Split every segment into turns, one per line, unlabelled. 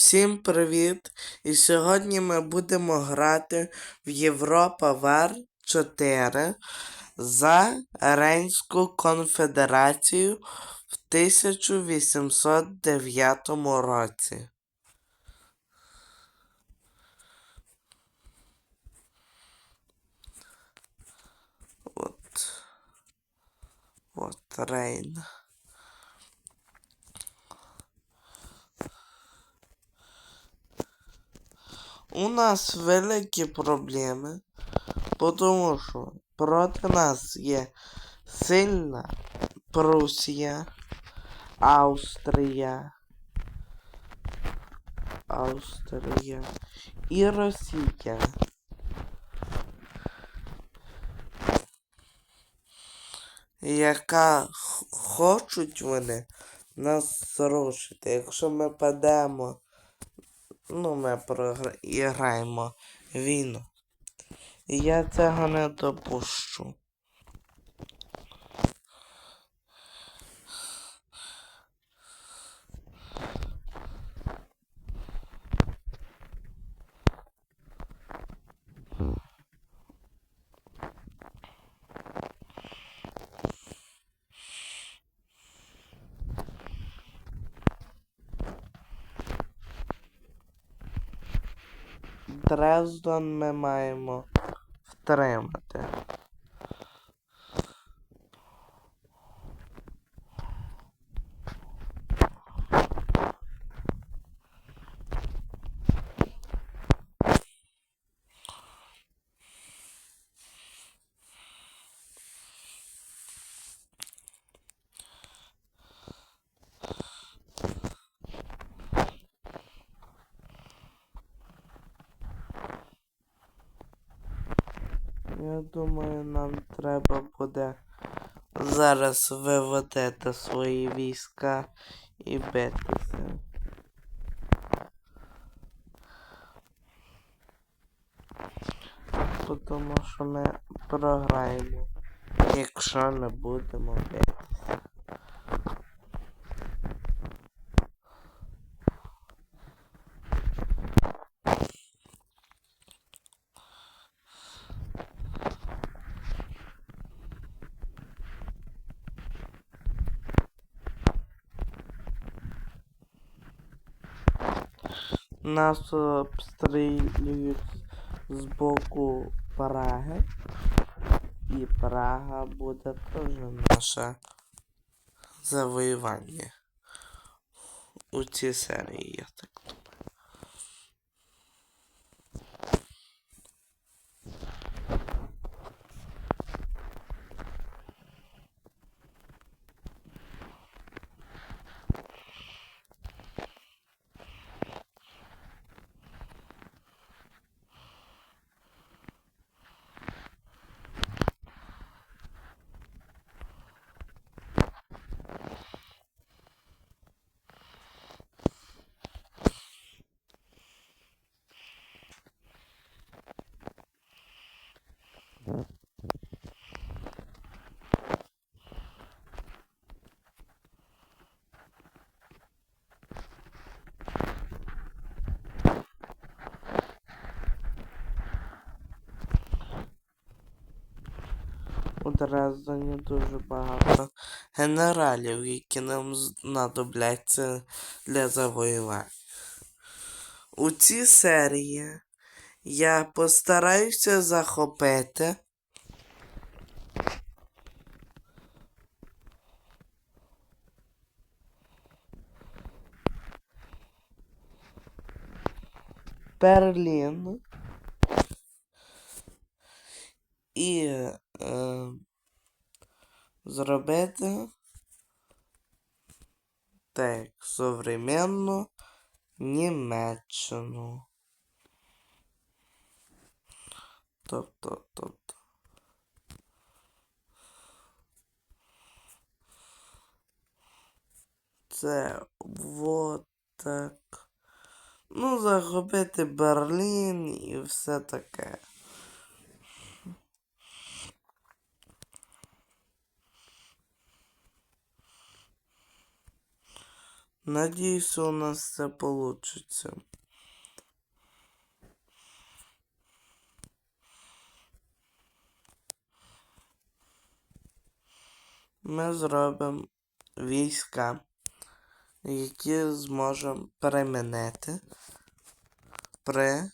Всім привіт! І сьогодні ми будемо грати в Європа Вар 4 за Рейнську конфедерацію в 1809 році. От. От Рейн. У нас великі проблеми, тому що проти нас є сильна Прусія, Австрія, Австрія і Росія. Яка хочуть вони нас зрушити. Якщо ми падемо Ну, ми програємо війну. Я цього не допущу. Дрезден ми маємо втримати. Я думаю, нам треба буде зараз виводити свої війська і битися. Тому що ми програємо, якщо не будемо битися. Нас обстрілюють з боку Праги. І Прага буде теж наше завоювання у цій серії, я так думаю. У Дрездені дуже багато генералів, які нам знадобляться для завоювання. У цій серії я постараюся захопити Берлін і е, зробити так современну Німеччину. Тобто, тобто. Це вот так. Ну, захопити Берлін і все таке. Надіюсь, у нас це получиться. Ми зробимо війська, які зможемо перемінити при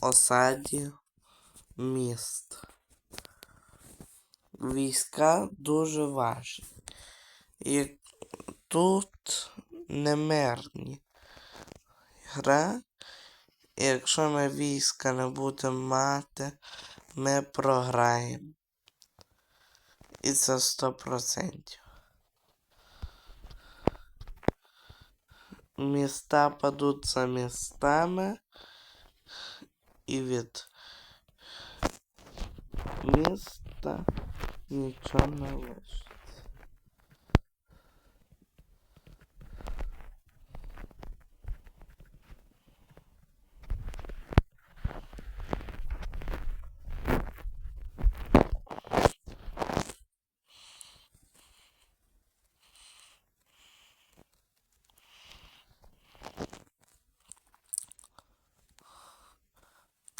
осаді міст. Війська дуже важні. І тут немирні гра. І якщо ми війська не будемо мати, ми програємо. І це 100%. Міста падуть за містами. І від міста нічого не лишиться.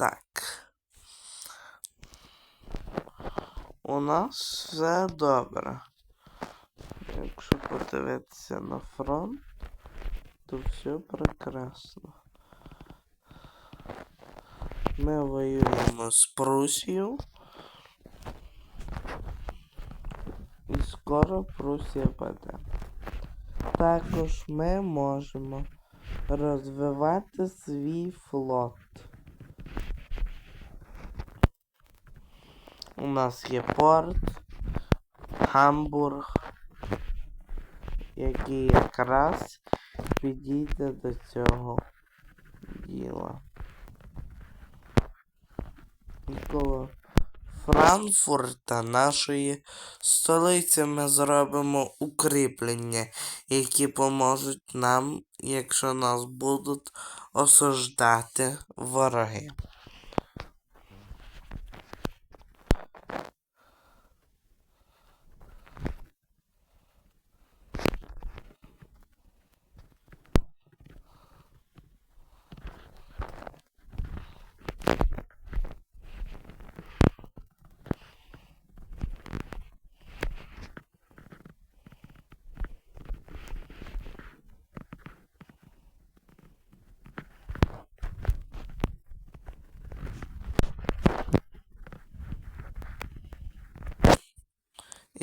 Так. У нас все добре. Якщо подивитися на фронт, то все прекрасно. Ми воюємо з Прусією. І скоро Прусія паде. Також ми можемо розвивати свій флот. У нас є порт, Гамбург, який якраз підійде до цього діла. Коло Франкфурта, нашої столиці, ми зробимо укріплення, які поможуть нам, якщо нас будуть осуждати вороги.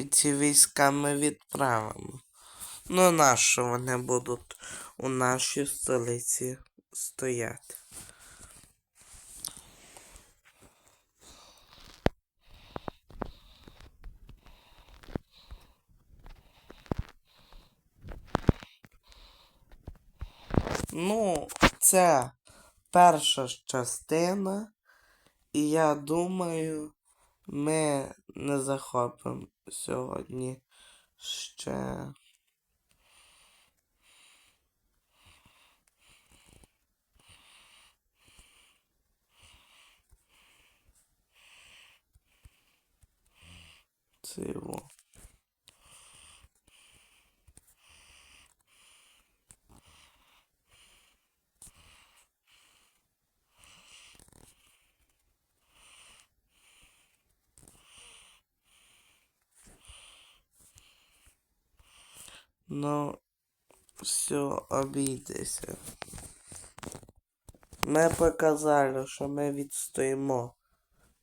Ці війська ми відправимо. Ну, нащо вони будуть у нашій столиці стояти? Ну, це перша частина, і я думаю, ми не захопимо сьогодні ще. Цього. Ну, все обійдеться. Ми показали, що ми відстоїмо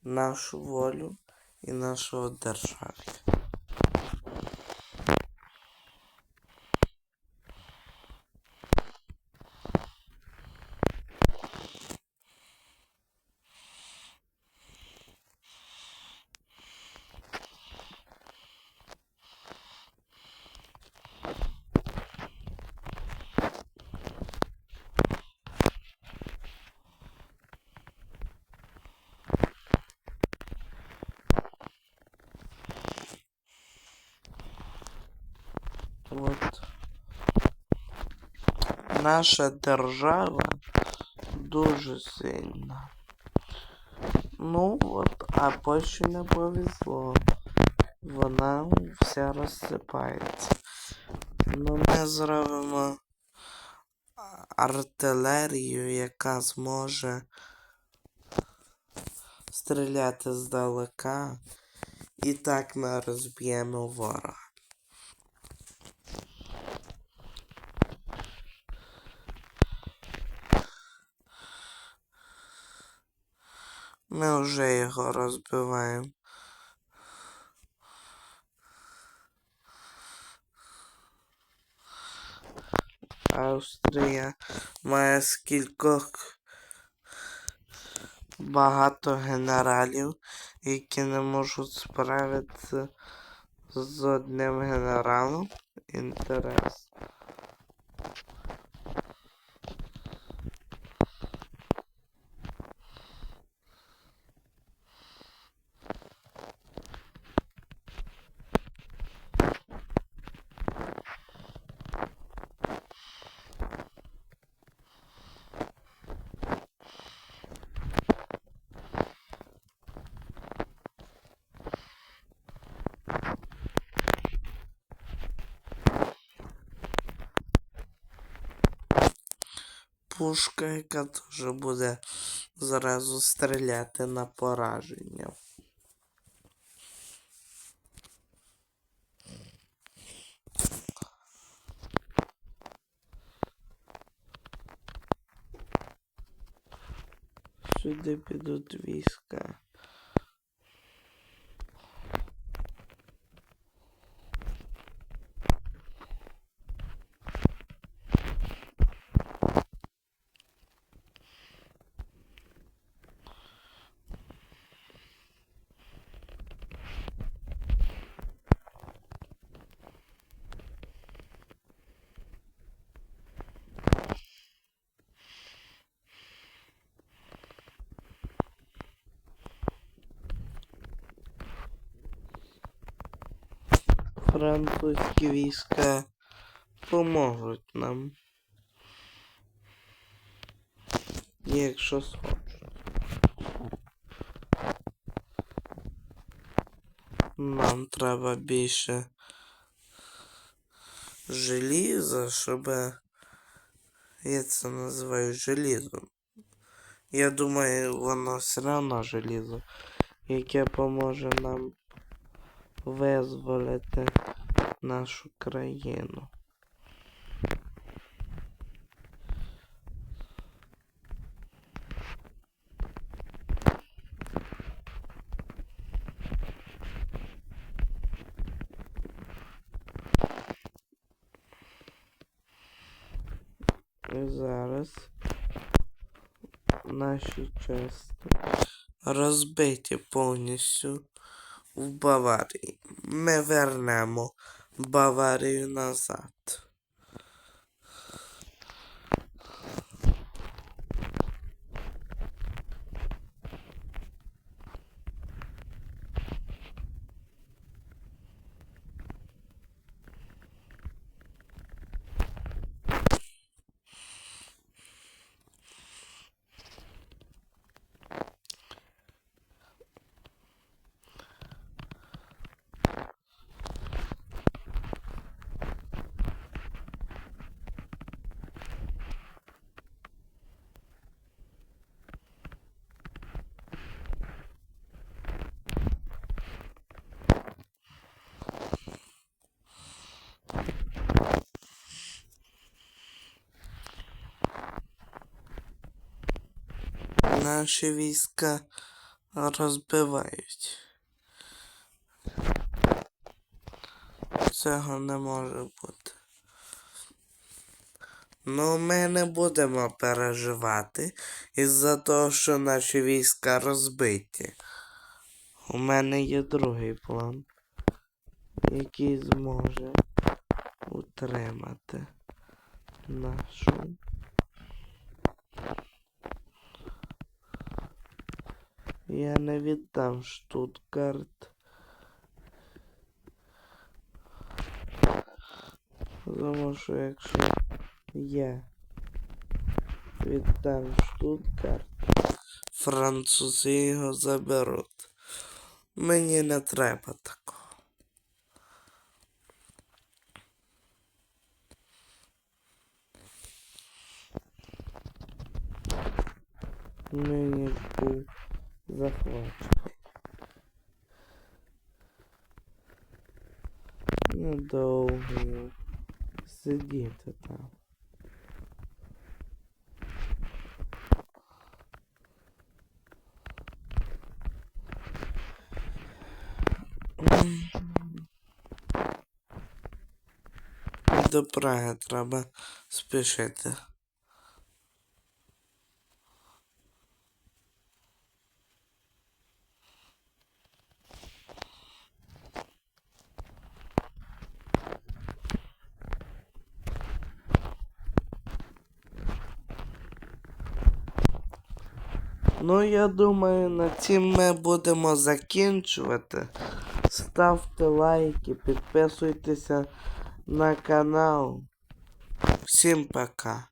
нашу волю і нашу державу. От. Наша держава дуже сильна. Ну от, а Польщі не повезло. Вона вся розсипається. Ну ми зробимо артилерію, яка зможе стріляти здалека. І так ми розб'ємо ворога. Ми вже його розбиваємо. Австрія має скількох багато генералів, які не можуть справитися з одним генералом. Інтерес. Пушка, яка теж буде зразу стріляти на пораження. Сюди підуть війська. Французькі війська поможуть нам. Якщо схочуть. Нам треба більше желіза, щоб я це називаю желізом. Я думаю, воно все одно желізо, яке поможе нам визволити нашу країну. Зараз наші частини розбиті повністю в Баварії. Ми вернемо Баварію назад. Наші війська розбивають. Цього не може бути. Ну, ми не будемо переживати із-за того, що наші війська розбиті. У мене є другий план, який зможе утримати нашу. Я не віддам Штутгарт. Тому що якщо я віддам Штутгарт, французи його заберуть. Мені не треба такого. Мені був захвачений. Недовго сидіти там. До Праги треба спішити. Ну, я думаю, на цім ми будемо закінчувати. Ставте лайки, підписуйтеся на канал. Всім пока.